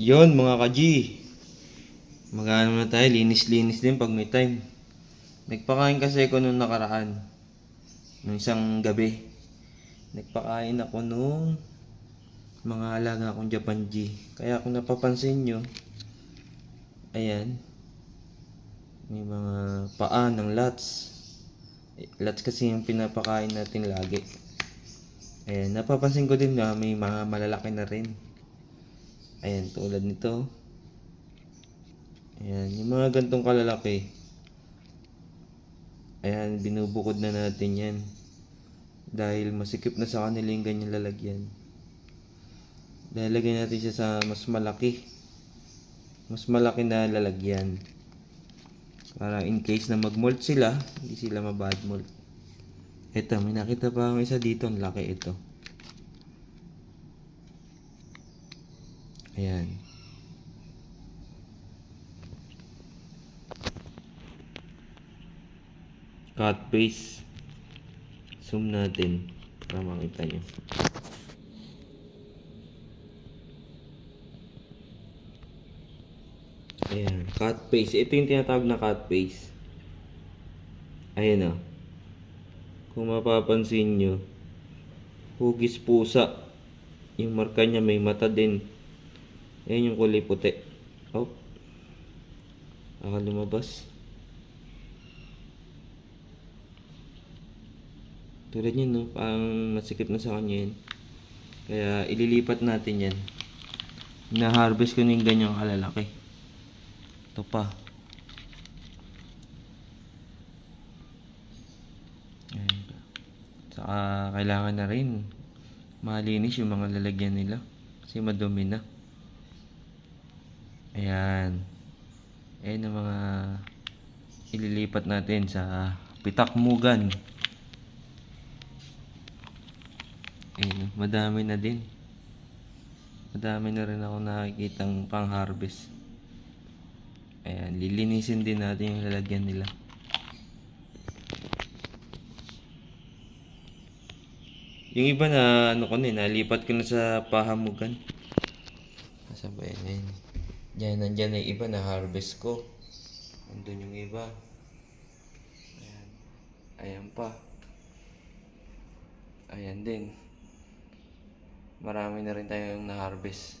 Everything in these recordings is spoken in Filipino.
Yon mga ka-G. Magano na tayo, linis-linis din pag may time. Nagpakain kasi ako nung nakaraan. Nung isang gabi. Nagpakain ako nung mga alaga akong Japan G. Kaya kung napapansin nyo, ayan, may mga paa ng lats. Eh, Lats kasi yung pinapakain natin lagi. Ayan, napapansin ko din na may mga malalaki na rin. Ayan, tulad nito. Ayan, yung mga gantong kalalaki. Ayan, binubukod na natin yan. Dahil masikip na sa kanila yung ganyan lalagyan. Dahil lagyan natin siya sa mas malaki. Mas malaki na lalagyan. Para in case na mag-molt sila, hindi sila mabad molt. Ito, may nakita pa akong isa dito. Ang laki ito. Ayan. Cut paste. Zoom natin para makita nyo. Ayan, cut paste. Ito yung tinatawag na cut paste. Ayan o. Kung mapapansin nyo, hugis pusa. Yung marka niya may mata din. Ayan yung kulay puti. Oh. Baka lumabas. Tulad yun, no? Parang masikip na sa kanya yan. Kaya ililipat natin yan. Na-harvest ko na yung ganyang kalalaki. Ito pa. Saka kailangan na rin malinis yung mga lalagyan nila. Kasi madumi na. Ayan. Ayan ang mga ililipat natin sa pitakmugan. Ayan, madami na din. Madami na rin ako nakikitang pang-harvest. Ayan, lilinisin din natin yung lalagyan nila. Yung iba na, ano ko na, eh, nalipat ko na sa pahamugan. Nasaan ba yan? Ayan. Diyan, nandyan na iba na harvest ko. Andun yung iba. Ayan. Ayan pa. Ayan din. Marami na rin tayong na-harvest.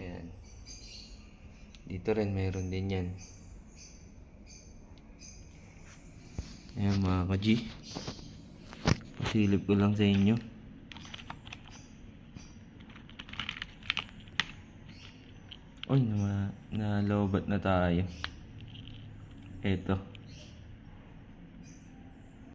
Ayan. Dito rin mayroon din yan. Ayan mga ka-G. Pasilip ko lang sa inyo. Uy, na nalobat na tayo. Eto.